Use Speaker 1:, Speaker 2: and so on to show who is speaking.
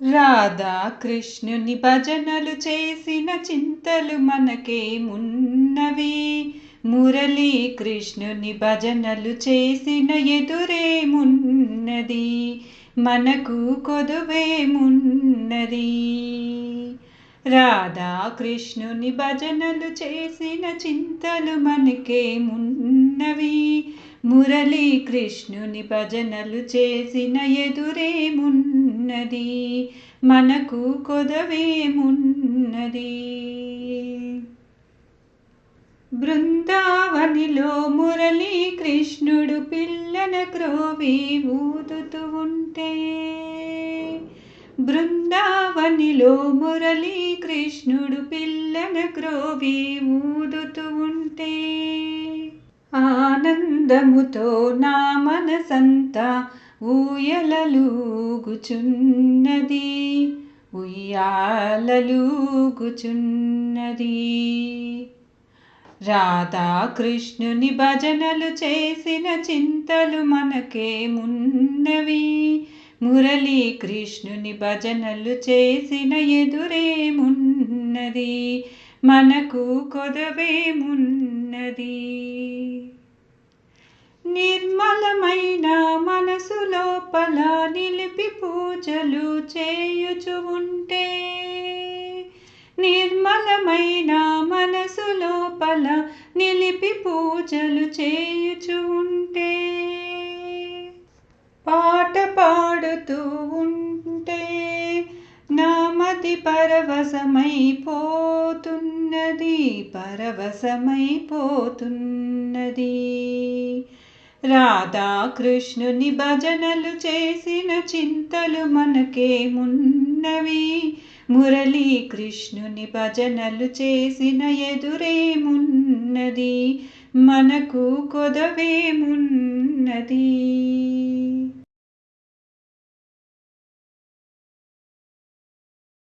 Speaker 1: రాధా కృష్ణుని భజనలు చేసిన చింతలు మనకేమున్నవి మురళీ కృష్ణుని భజనలు చేసిన ఎదురేమున్నది మనకు కొదువేమున్నది రాధా కృష్ణుని భజనలు చేసిన చింతలు మనకేమున్నవి మురళీ కృష్ణుని భజనలు చేసిన ఎదురేమున్నది మనకు కొదవేమున్నది బృందావనిలో మురళీ కృష్ణుడు పిల్లన క్రోవి ఊదుతూ ఉంటే బృందావనిలో మురళీ కృష్ణుడు పిల్లన క్రోవి ఊదుతూ ఉంటే ఆన ఆనందముతో నా మనసంతా ఊయలలూగుచున్నది. ఉయ్యాలలూగుచున్నది. రాధాకృష్ణుని భజనలు చేసిన చింతలు మనకేమున్నవి? మురళీ కృష్ణుని భజనలు చేసిన ఎదురేమున్నది? మనకు కొదవేమున్నది? నిర్మలమైన మనసు లోపల నిలిపి పూజలు చేయుచు ఉంటే నిర్మలమైన మనసు లోపల నిలిపి పూజలు చేయుచు ఉంటే పాట పాడుతూ ఉంటే నామది పరవశమైపోతున్నది పరవశమైపోతున్నది. రాధాకృష్ణుని భజనలు చేసిన చింతలు మనకేమున్నవి? మురళీ కృష్ణుని భజనలు చేసిన ఎదురేమున్నది? మనకు కొదవేమున్నది?